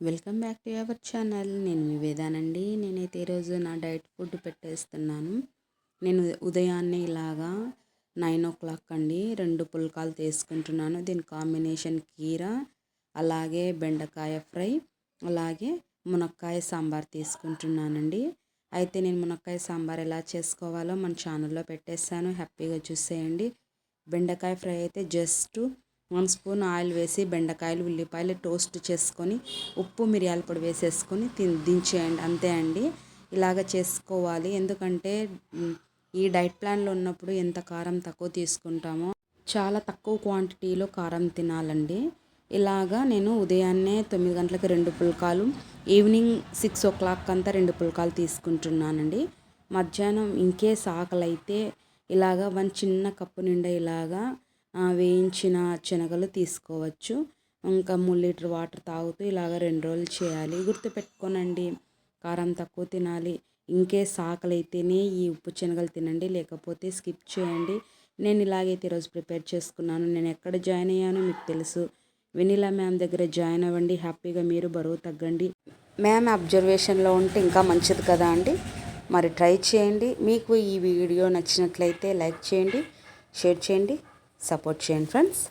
Welcome back to our channel. నేను వివేదానండి నేనైతే ఈరోజు నా డైట్ ఫుడ్ పెట్టేస్తున్నాను. నేను ఉదయాన్నే ఇలాగా నైన్ ఓ క్లాక్ అండి రెండు పుల్కాలు తీసుకుంటున్నాను. దీని కాంబినేషన్ కీర అలాగే బెండకాయ ఫ్రై అలాగే మునక్కాయ సాంబార్ తీసుకుంటున్నానండి. అయితే నేను మునక్కాయ సాంబార్ ఎలా చేసుకోవాలో మన ఛానల్లో పెట్టేస్తాను హ్యాపీగా చూసేయండి. బెండకాయ ఫ్రై అయితే జస్ట్ వన్ స్పూన్ ఆయిల్ వేసి బెండకాయలు ఉల్లిపాయలు టోస్ట్ చేసుకొని ఉప్పు మిరియాల పొడి వేసేసుకొని తిన్ దించేయండి. అంతే అండి. ఇలాగ చేసుకోవాలి. ఎందుకంటే ఈ డైట్ ప్లాన్లో ఉన్నప్పుడు ఎంత కారం తక్కువ తీసుకుంటామో చాలా తక్కువ క్వాంటిటీలో కారం తినాలండి. ఇలాగా నేను ఉదయాన్నే తొమ్మిది గంటలకు రెండు పుల్కాలు ఈవినింగ్ సిక్స్ ఓ క్లాక్ అంతా రెండు పుల్కాలు తీసుకుంటున్నానండి. మధ్యాహ్నం ఇంకే సాకలైతే ఇలాగా వన్ చిన్న కప్పు నిండా ఇలాగా వేయించిన శనగలు తీసుకోవచ్చు. ఇంకా మూడు లీటర్ వాటర్ తాగుతూ ఇలాగ రెండు రోజులు చేయాలి. గుర్తుపెట్టుకోనండి కారం తక్కువ తినాలి. ఇంకే ఆకలి అయితేనే ఈ ఉప్పు శనగలు తినండి లేకపోతే స్కిప్ చేయండి. నేను ఇలాగైతే ఈరోజు ప్రిపేర్ చేసుకున్నాను. నేను ఎక్కడ జాయిన్ అయ్యానో మీకు తెలుసు. వెనిలా మ్యామ్ దగ్గర జాయిన్ అవ్వండి హ్యాపీగా మీరు బరువు తగ్గండి. మ్యామ్ అబ్జర్వేషన్లో ఉంటే ఇంకా మంచిది కదా అండి. మరి ట్రై చేయండి. మీకు ఈ వీడియో నచ్చినట్లయితే లైక్ చేయండి షేర్ చేయండి. సపోర్ట్ చేయండి ఫ్రెండ్స్